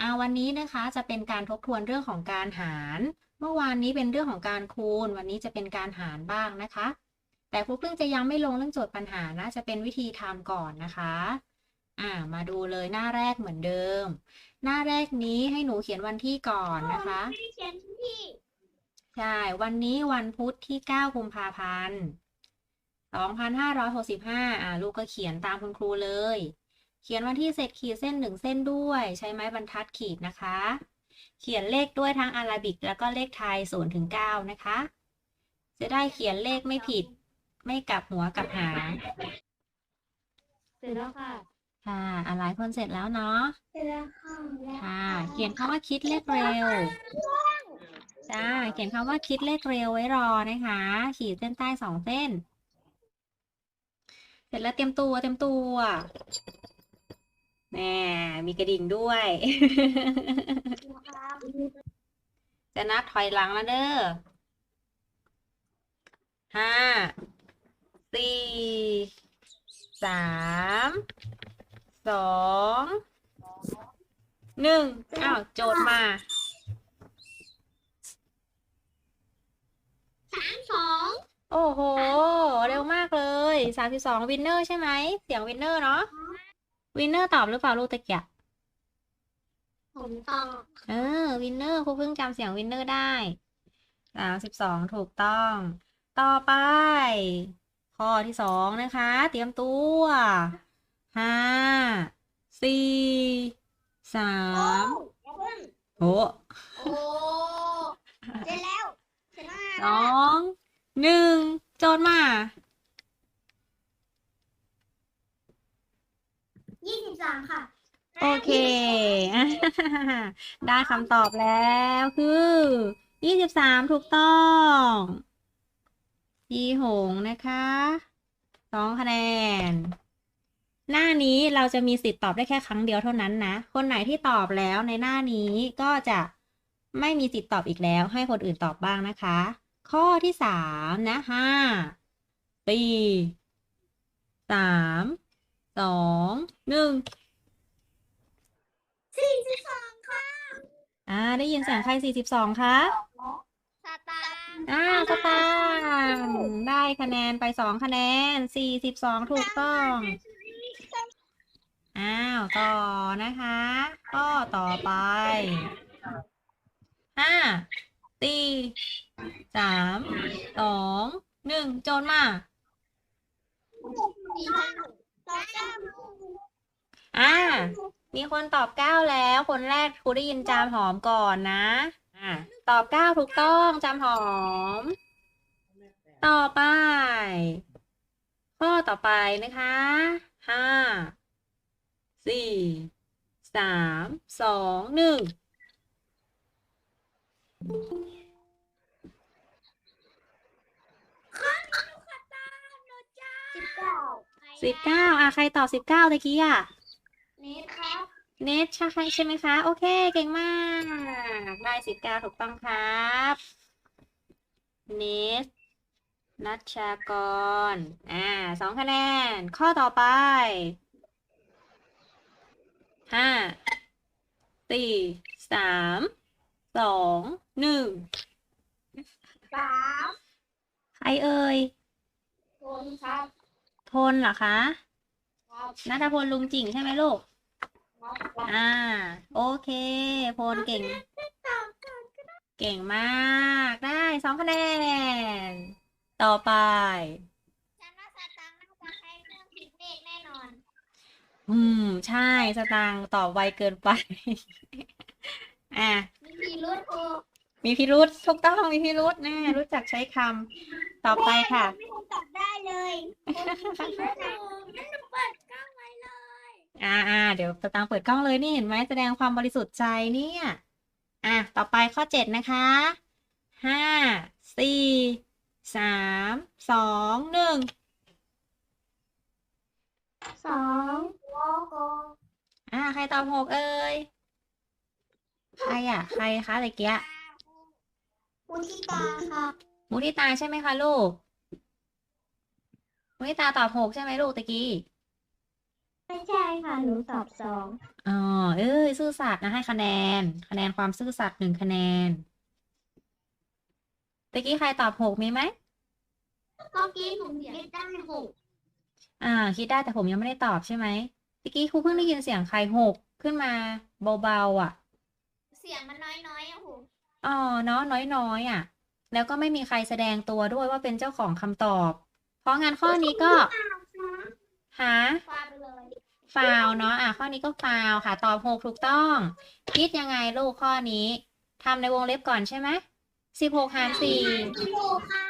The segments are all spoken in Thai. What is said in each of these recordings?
อ่าวันนี้นะคะจะเป็นการทบทวนเรื่องของการหาร เมื่อวานนี้เป็นเรื่องของการคูณ วันนี้จะเป็นการหารบ้างนะคะ แต่ครูเพิ่งจะยังไม่ลงเรื่องโจทย์ปัญหานะ จะเป็นวิธีทำก่อนนะคะอ่ามาดูเลยหน้าแรกเหมือนเดิม หน้าแรกนี้ให้หนูเขียนวันที่ก่อนนะคะไม่ได้เขียนที่ใช่วันนี้วันพุธที่ 9 กุมภาพันธ์ 2565อ่าลูกก็เขียนตามคุณครูเลย เขียนวันที่เสร็จขีดเส้นหนึ่งเส้นด้วย ใช้ไม้บรรทัดขีดนะคะ เขียนเลขด้วยทั้งอาราบิกแล้วก็เลขไทย0ถึง9นะคะ จะได้เขียนเลขไม่ผิด ไม่กลับหัวกลับหางเสร็จแล้วค่ะค่ะอ่าหลายคนเสร็จแล้วเนาะเสร็จแล้วค่ะค่ะ เขียนคำว่าคิดเลขเร็วจ้าเขียนคำว่าคิดเลขเร็วไว้รอนะคะ ขีดเส้นใต้สองเส้น เสร็จแล้วเตรียมตัวเตรียมตัว แหน่มีกระดิ่งด้วย จะนับถอยหลังแล้วเด้อห้า สี่ สาม สอง หนึ่ง อ้าว โจทย์มา สามสอง โอ้โห เร็วมากเลย สามสิบสองวินเนอร์ใช่ไหม เสียงวินเนอร์เนาะ วินเนอร์ตอบหรือเปล่าลูกตะเกียบผมต่อเออ วินเนอร์ครูเพิ่งจำเสียงวินเนอร์ได้สามสิบสองถูกต้อง ต่อไป ข้อที่สองนะคะ เตรียมตัวห้าสี่สามโอ้โอ้เสร็จแล้วเสร็จแล้วสองหนึ่งโจทย์มา ยี่ สิบสามค่ะ โอเคได้คำตอบแล้วคือยี่สิบสามถูกต้องพี่หงนะคะสองคะแนน หน้านี้เราจะมีสิทธิ์ตอบได้แค่ครั้งเดียวเท่านั้นนะ คนไหนที่ตอบแล้วในหน้านี้ก็จะไม่มีสิทธิ์ตอบอีกแล้ว ให้คนอื่นตอบบ้างนะคะ ข้อที่สามนะห้าสี่สามสองหนึ่ง สี่สิบสองค่ะอ่า ได้ยินเสียงใครสี่สิบสองคะ สตางค์อ่าสตางค์ได้คะแนนไปสองคะแนนสี่สิบสองถูกต้อง อ้าว ต่อนะคะข้อต่อไปห้าสี่สามสองหนึ่งโจทย์มาสี่พันต่อเก้าอ่า มีคนตอบเก้าแล้ว คนแรกครูได้ยินจามหอมก่อนนะ อ่าตอบเก้าถูกต้องจามหอม ต่อไป ข้อต่อไปนะคะห้าสี่สามสองหนึ่งสิบเก้าสิบเก้าอะใครตอบสิบเก้าตะกี้อะ นี่ครับ เนทใช่ไหมใช่ไหมคะ โอเค เก่งมาก ได้สิบเก้าถูกต้องครับ เนทนัชชากร อ่า สองคะแนน ข้อต่อไป ห้า สี่ สาม สอง หนึ่ง สามใครเอ่ยคนครับ พลเหรอคะ ครับ นัทพลลุงจิ่งใช่ไหมลูกครับ อ่า โอเคพลเก่ง เก่งมาก ได้สองคะแนน ต่อไปฉันว่าสตางค์น่าจะใช้เครื่องคิดเลขแน่นอน อืม ใช่ สตางค์ตอบไวเกินไป อะ มีพีรุธโอมีพิรุษถูกต้องมีพิรุษแน่รู้จักใช้คำ ต่อไปค่ะ ไม่คงตอบได้เลยนั่นหนูเปิดกล้องไว้เลย อ่าอ่าเดี๋ยวสตางค์เปิดกล้องเลยนี่เห็นไหมแสดงความบริสุทธิ์ใจเนี่ย อะต่อไปข้อเจ็ดนะคะห้าสี่สามสองหนึ่งสองโลโก้อ่าใครตอบหกเอ่ยใครอะ ใครคะตะเกียะอุทิตาครับมุทิตาใช่ไหมคะลูกมุทิตาตอบหกใช่ไหมลูกตะกี้ ไม่ใช่ค่ะ หนูสอบสองอ๋อเอ้ยซื่อสัตย์นะให้คะแนน คะแนนความซื่อสัตย์หนึ่งคะแนนตะกี้ใครตอบหกมีไหมเมื่อกี้ผมเขียนได้หกอ่า คิดได้แต่ผมยังไม่ได้ตอบใช่ไหมตะกี้ครูเพิ่งได้ยินเสียงใครหกขึ้นมาเบาๆอะ เสียงมันน้อยๆอะผมอ๋อเนาะน้อยๆอะ แล้วก็ไม่มีใครแสดงตัวด้วยว่าเป็นเจ้าของคำตอบ เพราะงั้นข้อนี้ก็ หา ฟาไปเลย ฟาวเนาะอะข้อนี้ก็ฟาวค่ะ ตอบหกถูกต้อง คิดยังไงลูกข้อนี้ทำในวงเล็บก่อนใช่ไหมสิบหกหารสี่โลค่ะ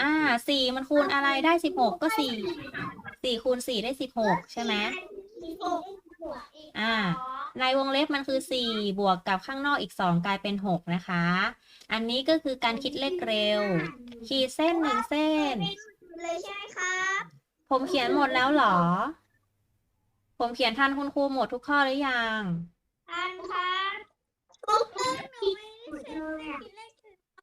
อ่าสี่มันคูณอะไรได้สิบหกก็สี่สี่คูณสี่ได้สิบหกใช่ไหมหกบวกอีกอ่าสองในวงเล็บมันคือสี่บวกกับข้างนอกอีกสองกลายเป็นหกนะคะ อันนี้ก็คือการคิดเลขเร็ว ขีดเส้นหนึ่งเส้น เลยใช่ไหมครับ ผมเขียนหมดแล้วเหรอ ผมเขียนทันคุณครูหมดทุกข้อหรือยังทันครับปุ๊บปุ๊บหนูไม่ได้เสร็จเลยอ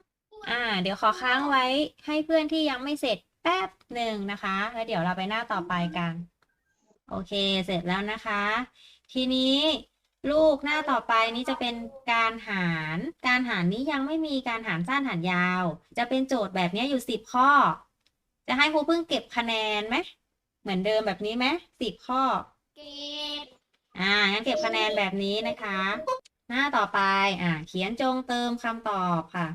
ะอ่า เดี๋ยวขอค้างไว้ให้เพื่อนที่ยังไม่เสร็จแป๊บหนึ่งนะคะ แล้วเดี๋ยวเราไปหน้าต่อไปกัน โอเค เสร็จแล้วนะคะ ทีนี้ลูกหน้าต่อไปนี้จะเป็นการหาร การหารนี้ยังไม่มีการหารสั้นหารยาว จะเป็นโจทย์แบบนี้อยู่สิบข้อ จะให้ครูเพิ่งเก็บคะแนนไหม เหมือนเดิมแบบนี้ไหมสิบข้อเก็บ อ่างั้นเก็บคะแนนแบบนี้นะคะ หน้าต่อไป อ่า เขียนจงเติมคำตอบค่ะ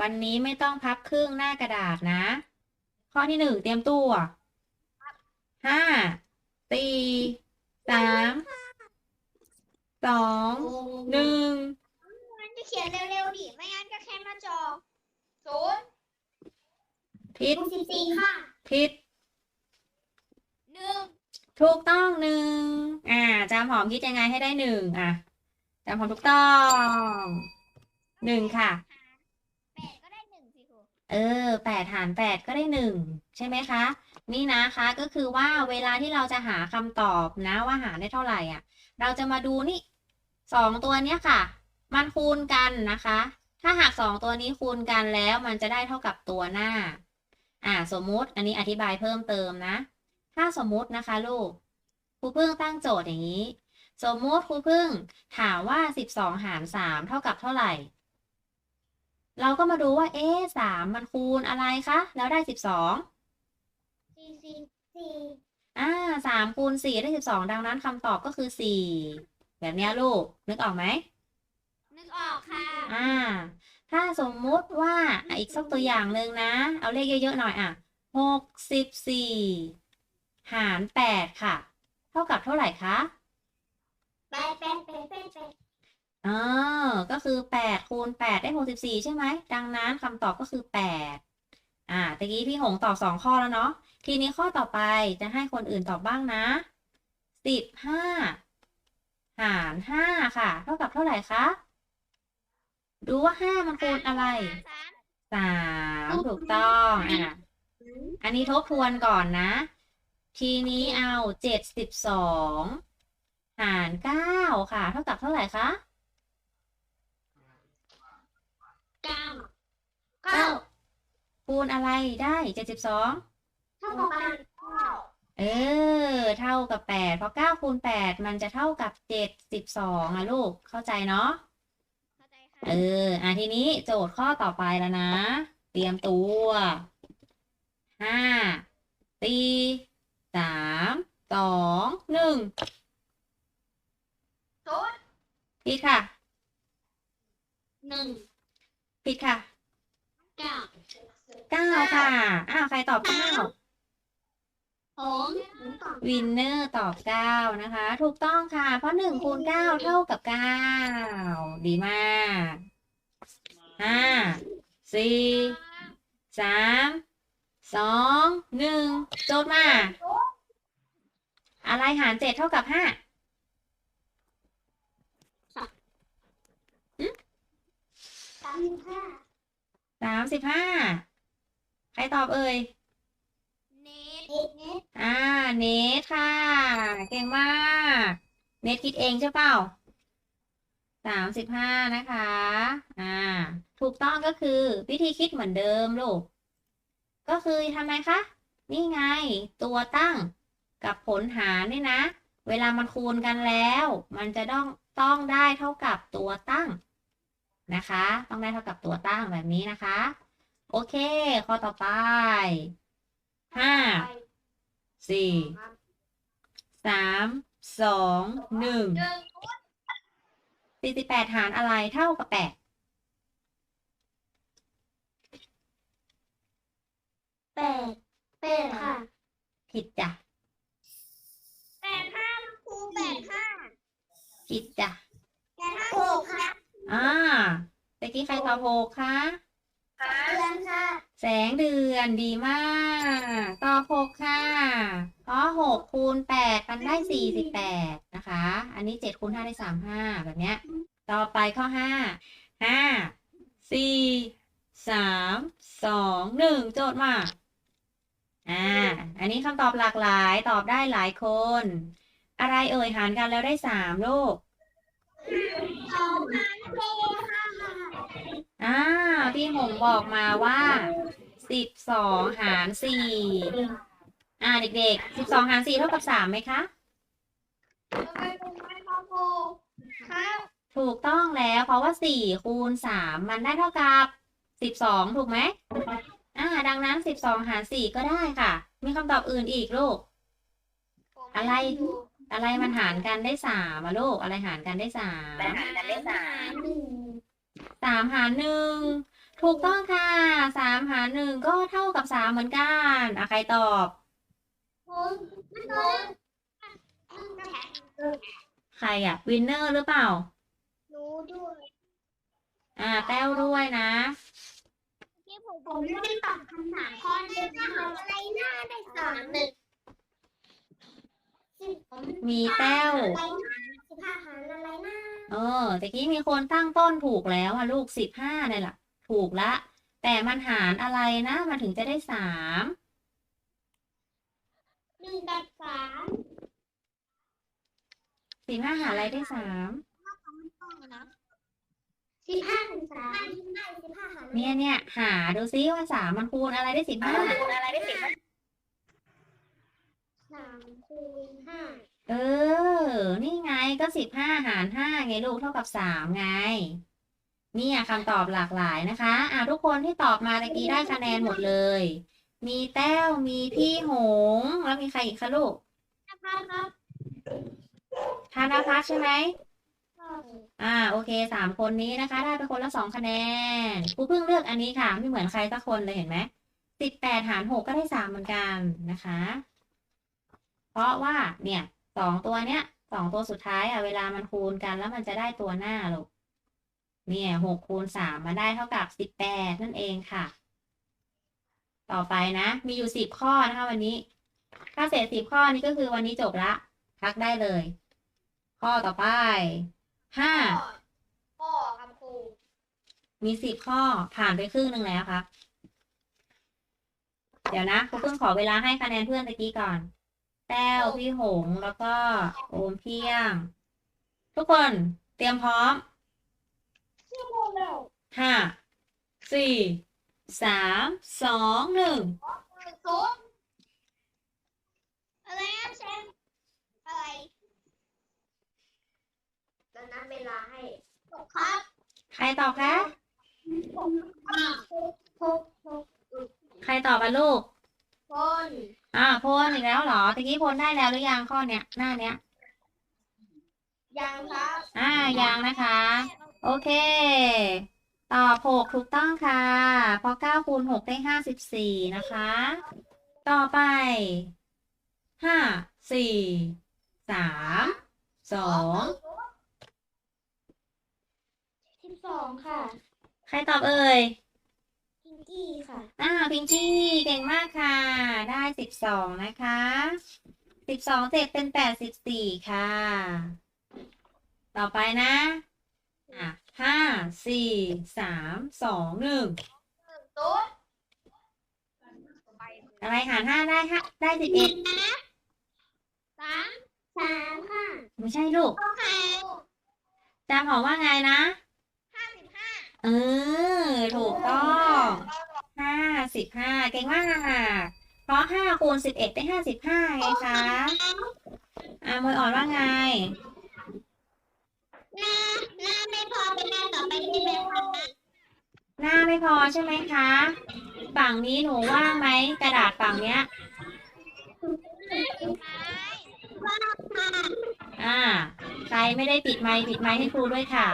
วันนี้ไม่ต้องพับครึ่งหน้ากระดาษนะ ข้อที่หนึ่งเตรียมตัวห้าสี่สามสองหนึ่งมันจะเขียนเร็วๆดิไม่งั้นก็แค่หน้าจอศูนย์ผิดสิบสี่ค่ะผิดหนึ่ง ถูกต้องหนึ่งอ่าจำหอมคิดยังไงให้ได้หนึ่งอะจำหอมถูกต้องหนึ่งค่ะ แปดก็ได้หนึ่งสิครูเออแปดหารแปดก็ได้หนึ่งใช่ไหมคะ นี่นะคะก็คือว่าเวลาที่เราจะหาคำตอบนะว่าหาได้เท่าไหร่อะ เราจะมาดูนี่สองตัวเนี้ยค่ะ มันคูณกันนะคะ ถ้าหากสองตัวนี้คูณกันแล้วมันจะได้เท่ากับตัวหน้า อ่า สมมุติอันนี้อธิบายเพิ่มเติมนะ ถ้าสมมุตินะคะลูกครูพึ่งตั้งโจทย์อย่างนี้ สมมุติครูพึ่งถามว่าสิบสองหารสามเท่ากับเท่าไหร่ เราก็มาดูว่าเอ๊ะสามมันคูณอะไรคะ แล้วได้สิบสองสี่สี่สี่อ่าสามคูณสี่ได้สิบสองดังนั้นคำตอบก็คือสี่แบบเนี้ยลูก นึกออกไหมนึกออกค่ะ อ่า ถ้าสมมุติว่าอะอีกสักตัวอย่างหนึ่งนะ เอาเลขเยอะๆหน่อยอะหกสิบสี่ หารแปดค่ะ เท่ากับเท่าไหร่คะแปดแปดแปดแปดแปดอ๋อก็คือแปดคูณแปดได้หกสิบสี่ใช่ไหม ดังนั้นคำตอบก็คือแปดอ่าตะกี้พี่หงตอบสองข้อแล้วเนาะ ทีนี้ข้อต่อไปจะให้คนอื่นตอบบ้างนะสิบห้าหารห้าค่ะ เท่ากับเท่าไหร่คะ ดูว่าห้ามันคูณอะไรสามสามถูกต้อง อะ อันนี้ทบทวนก่อนนะ ทีนี้เอาเจ็ดสิบสองหารเก้าค่ะ เท่ากับเท่าไหร่คะเก้าเก้าคูณอะไรได้เจ็ดสิบสองเท่ากับแปดเก้าเออ เท่ากับแปดเพราะเก้าคูณแปดมันจะเท่ากับเจ็ดสิบสองอะลูกเข้าใจเนาะเข้าใจค่ะเอออะทีนี้โจทย์ข้อต่อไปแล้วนะ เตรียมตัวห้าสี่ สามสองหนึ่งศูนย์ผิดค่ะหนึ่งผิดค่ะเก้าเก้าค่ะอ้าวใครตอบเก้าผมผมตอบวินเนอร์ตอบเก้านะคะ ถูกต้องค่ะ เพราะหนึ่งคูณเก้าเท่ากับเก้าดีมากห้าสี่สาม สองหนึ่งโจทย์มา อะไรหารเจ็ดเท่ากับห้าสามสิบห้าสามสิบห้าใครตอบเอ่ยเน็ตเน็ตอ่า เนทค่ะ เก่งมาก เนทคิดเองใช่เปล่าสามสิบห้านะคะ อ่า ถูกต้องก็คือวิธีคิดเหมือนเดิมลูก ก็คือทำไมคะ นี่ไง ตัวตั้งกับผลหารนี่นะ เวลามันคูณกันแล้ว มันจะต้องต้องได้เท่ากับตัวตั้งนะคะ ต้องได้เท่ากับตัวตั้งแบบนี้นะคะ โอเค ข้อต่อไปห้าสี่สามสองหนึ่งสี่สิบแปดหารอะไรเท่ากับแปด แปดแปดค่ะ ผิดจ้ะแปดห้าครูแปดห้าผิดจ้ะแปดห้าหกค่ะอ่าตะกี้ใครตอบหกคะเดือนค่ะ แสงเดือนดีมาก ตอบหกค่ะเพราะหกคูณแปดมันได้สี่สิบแปดนะคะ อันนี้เจ็ดคูณห้าได้สามห้าแบบเนี้ย ต่อไปข้อห้าห้าสี่สามสองหนึ่งโจทย์มา อ่า อันนี้คำตอบหลากหลายตอบได้หลายคน อะไรเอ่ยหารกันแล้วได้สามลูกสองพันโลค่ะอ่าพี่หงบอกมาว่าสิบสองหารสี่อ่าเด็กๆสิบสองหารสี่เท่ากับสามไหมคะทำไมผมไม่มาโกครับถูกต้องแล้ว เพราะว่าสี่คูณสามมันได้เท่ากับสิบสองถูกไหมอ่า ดังนั้นสิบสองหารสี่ก็ได้ค่ะ มีคำตอบอื่นอีกลูก อะไร อะไรมันหารกันได้สามอะลูก อะไรหารกันได้สามหารกันได้สามหนึ่งสามหารหนึ่งถูกต้องค่ะสามหารหนึ่งก็เท่ากับสามเหมือนกันอะใครตอบผมไม่โดนใครอะวินเนอร์หรือเปล่ารู้ด้วย อ่าแต้วด้วยนะที่ ผมผมไม่ได้ตอบคำถามข้อนี้นะอะไรหน้าได้สามหนึ่งสิบมีแต้วอะไรนะสิบห้าหารอะไรนะเออตะกี้มีคนตั้งต้นถูกแล้วอะลูกสิบห้าเนี่ยแหละถูกละ แต่มันหารอะไรนะ มันถึงจะได้สามหนึ่งกับสามสิบห้าหารอะไรได้สาม สิบห้าหารสามไม่สิบห้าหารเนี่ยเนี่ยหาดูซิว่าสามมันคูณอะไรได้สิบห้าอะไรได้สิบห้าสามคูณห้าเออ นี่ไงก็สิบห้าหารห้าไงลูกเท่ากับสามไง เนี่ยคำตอบหลากหลายนะคะ อ่าทุกคนที่ตอบมาตะกี้ได้คะแนนหมดเลย มีแต้วมีพี่หงส์แล้วมีใครอีกคะลูกครับครับ ธนพัฒน์ใช่ไหม อ่าโอเคสามคนนี้นะคะ ได้ไปคนละสองคะแนนครูเพิ่งเลือกอันนี้ค่ะ ไม่เหมือนใครสักคนเลยเห็นไหมสิบแปดหารหกก็ได้สามเหมือนกันนะคะ เพราะว่าเนี่ยสองตัวเนี้ยสองตัวสุดท้ายอะเวลามันคูณกันแล้วมันจะได้ตัวหน้าลูกเนี่ยหกคูณสามมาได้เท่ากับสิบแปดนั่นเองค่ะ ต่อไปนะ มีอยู่สิบข้อนะคะ วันนี้ ถ้าเสร็จสิบข้อนี้ก็คือวันนี้จบละพักได้เลย ข้อต่อไป ห้า พ่อคำครูมีสิบข้อผ่านไปครึ่งหนึ่งแล้วครับ เดี๋ยวนะครูเพิ่งขอเวลาให้คะแนนเพื่อนตะกี้ก่อน แต้วพี่หง แล้วก็โอมเพียง ทุกคนเตรียมพร้อมชื่อโมเดลห้าสี่สามสองหนึ่งศูนย์อะไรนะแชมป์อะไรจะนับ เวลาให้ครับใครตอบคะผมอ่าทุกทุกทุกใครตอบอะลูก คนอ่าพลอีกแล้วเหรอตะกี้พลได้แล้วหรือยังข้อเนี้ยหน้าเนี้ย ยังครับอ่ายังนะคะ โอเค ตอบหกถูกต้องค่ะ เพราะเก้าคูณหกได้ห้าสิบสี่นะคะ ต่อไปห้าสี่สามสอง สิบสองค่ะ ใครตอบเอ่ย พิงกี้ค่ะ อ่าพิงกี้เก่งมากค่ะ ได้สิบสองนะคะสิบสองเจ็ดเป็นแปดสิบสี่ค่ะ ต่อไปนะ อะห้าสี่สามสองหนึ่งตุ๊ดอะไรหารห้าได้ฮะได้สิบเอ็ดสามสามค่ะ ไม่ใช่ลูกโอเคจำของว่าไงนะห้าสิบห้า เออ ถูกต้องห้าสิบห้าเก่งมากค่ะเพเพราะห้าคูณสิบเอ็ดได้ห้าสิบห้าไงคะอ่ามวยอ่อนว่าไง หน้าหน้าไม่พอเป็นหน้าต่อไปที่เป็นพันนะหน้าไม่พอใช่ไหมคะ ฝั่งนี้หนูว่างไหมกระดาษฝั่งเนี้ยว่าค่ะอ่า ใครไม่ได้ปิดไมค์ปิดไมค์ให้ครูด้วยค่ะ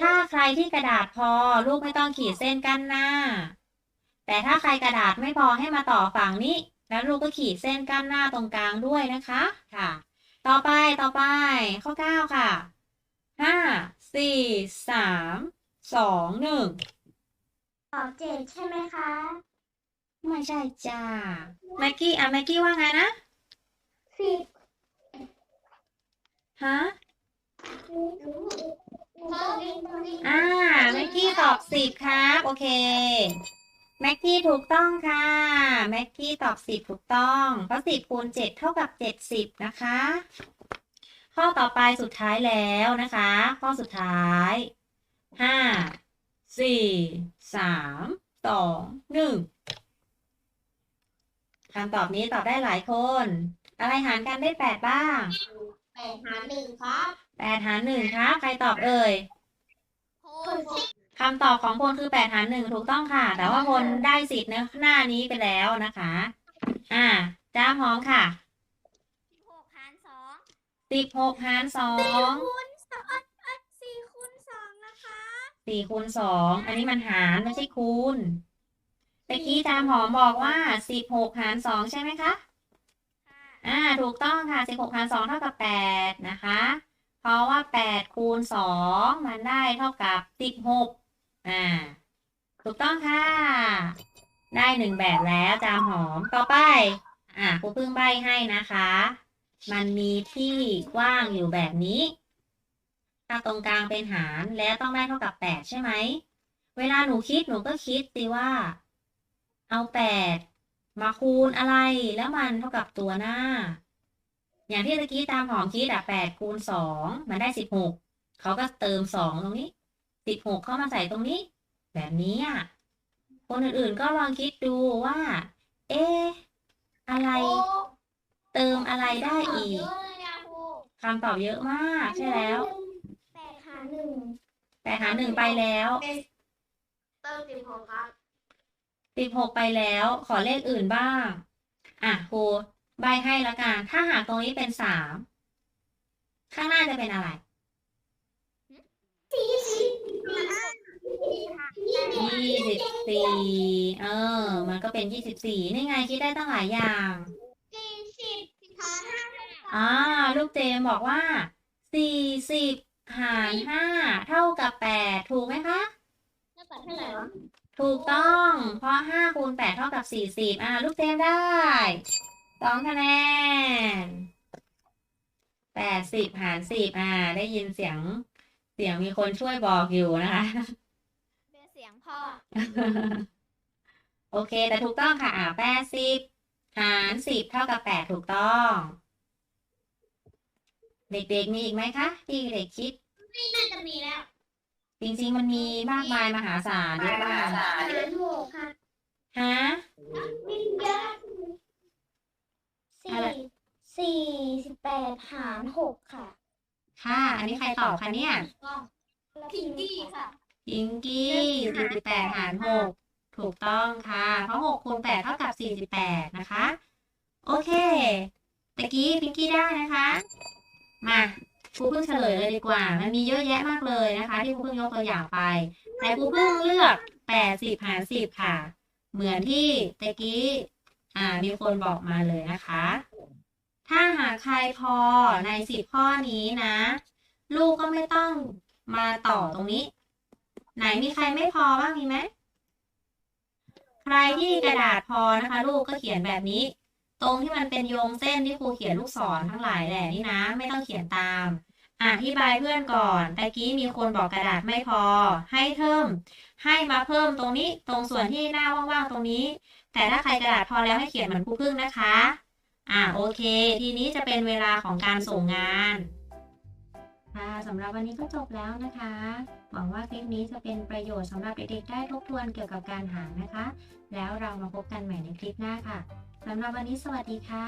ถ้าใครที่กระดาษพอลูกไม่ต้องขีดเส้นกั้นหน้า แต่ถ้าใครกระดาษไม่พอให้มาต่อฝั่งนี้ แล้วลูกก็ขีดเส้นกั้นหน้าตรงกลางด้วยนะคะค่ะ ต่อไปต่อไป ข้อเก้าค่ะห้าสี่สามสองหนึ่งตอบเจ็ดใช่ไหมคะ ไม่ใช่จ้าแม็กกี้อะแม็กกี้ว่าไงนะสิบฮะอ่า อ่าแม็กกี้ตอบสิบครับ โอเค แม็กกี้ถูกต้องค่ะ แม็กกี้ตอบสิบถูกต้อง เพราะสิบคูณเจ็ดเท่ากับเจ็ดสิบนะคะ ข้อต่อไปสุดท้ายแล้วนะคะ ข้อสุดท้ายห้าสี่สามสองหนึ่งคำตอบนี้ตอบได้หลายคน อะไรหารกันได้แปดบ้างแปดหารหนึ่งครับแปดหารหนึ่งครับ ใครตอบเอ่ย คูณสิบคำตอบของพลคือแปดหารหนึ่งถูกต้องค่ะ แต่ว่าพลได้สิทธิ์ในหน้านี้ไปแล้วนะคะ อ่าจ้าพร้อมค่ะหกหารสองสิบหกหารสองคูณสองสี่คูณสองนะคะสี่คูณสองอันนี้มันหารไม่ใช่คูณตะกี้จามหอมบอกว่าสิบหกหารสองใช่ไหมคะค่ะอ่า ถูกต้องค่ะสิบหกหารสองเท่ากับแปดนะคะ เพราะว่าแปดคูณสองมันได้เท่ากับสิบหกอ่า ถูกต้องค่ะ ได้หนึ่งแบบแล้วจามหอมต่อไป อ่าครูเพิ่งใบให้นะคะ มันมีที่ว่างอยู่แบบนี้ ถ้าตรงกลางเป็นหารแล้วต้องได้เท่ากับแปดใช่ไหม เวลาหนูคิดหนูก็คิดสิว่า เอาแปดมาคูณอะไรแล้วมันเท่ากับตัวหน้า อย่างที่ตะกี้ตามหอมคิดอะแปดคูณสองมันได้สิบหกเขาก็เติมสองตรงนี้สิบหกเข้ามาใส่ตรงนี้ แบบนี้อะคนอื่นๆก็ลองคิดดูว่า เอ๊ะอะไร เติมอะไรได้อีกเยอะเลยอะครูคำตอบเยอะมากใช่แล้วแปดหารหนึ่งแปดหารหนึ่งไปแล้วเติมสิบหกครับสิบหกไปแล้ว ขอเลขอื่นบ้าง อะครู ใบให้ละกัน ถ้าหากตรงนี้เป็นสาม ข้างหน้าจะเป็นอะไรสี่สิบยี่สิบสี่ เออ มันก็เป็นยี่สิบสี่นี่ไงคิดได้ตั้งหลายอย่างสี่สิบหารห้าเท่ากับอ่า ลูกเจมบอกว่าสี่สิบหารห้าเท่ากับแปดถูกไหมคะเท่ากับเท่าไหร่วะถูกต้อง เพราะห้าคูณแปดเท่ากับสี่สิบอ่า ลูกเจมได้ สองคะแนนแปดสิบหารสิบอ่า ได้ยินเสียง เสียงมีคนช่วยบอกอยู่นะคะเป็นเสียงพ่อ โอเค แต่ถูกต้องค่ะอ่าแปดสิบหารสิบเท่ากับแปดถูกต้อง เด็กๆมีอีกไหมคะที่เด็กคิด ไม่น่าจะมีแล้ว จริงๆมันมีมากมายมหาศาลเยอะมากหารหกค่ะฮะมีเยอะ สี่อะไร สี่สิบแปดหารหกค่ะค่ะ อันนี้ใครตอบคะเนี่ย พิงกี้ค่ะ พิงกี้สี่สิบแปดหารหกถูกต้องค่ะ เพราะหกคูณแปดเท่ากับสี่สิบแปดนะคะ โอเคตะกี้พิงกี้ได้นะคะ มาครูเพิ่งเฉลยเลยดีกว่า มันมีเยอะแยะมากเลยนะคะ ที่ครูเพิ่งยกตัวอย่างไป แต่ครูเพิ่งเลือกแปดสิบหารสิบค่ะ เหมือนที่ตะกี้ อ่า มีคนบอกมาเลยนะคะ ถ้าหากใครพอในสิบข้อนี้นะ ลูกก็ไม่ต้องมาต่อตรงนี้ ไหนมีใครไม่พอบ้างมีไหม ใครที่กระดาษพอนะคะ ลูกก็เขียนแบบนี้ ตรงที่มันเป็นโยงเส้นที่ครูเขียนลูกศรทั้งหลายแหละนี่นะ ไม่ต้องเขียนตามอธิบายเพื่อนก่อนตะกี้มีคนบอกกระดาษไม่พอ ให้เพิ่ม ให้มาเพิ่มตรงนี้ ตรงส่วนที่หน้าว่างๆตรงนี้ แต่ถ้าใครกระดาษพอแล้วให้เขียนเหมือนครูพึ่งนะคะ อ่าโอเค ทีนี้จะเป็นเวลาของการส่งงานค่ะสำหรับวันนี้ก็จบแล้วนะคะ หวังว่าคลิปนี้จะเป็นประโยชน์สำหรับเด็กๆได้ทบทวนเกี่ยวกับการหางนะคะ แล้วเรามาพบกันใหม่ในคลิปหน้าค่ะสำหรับวันนี้สวัสดีค่ะ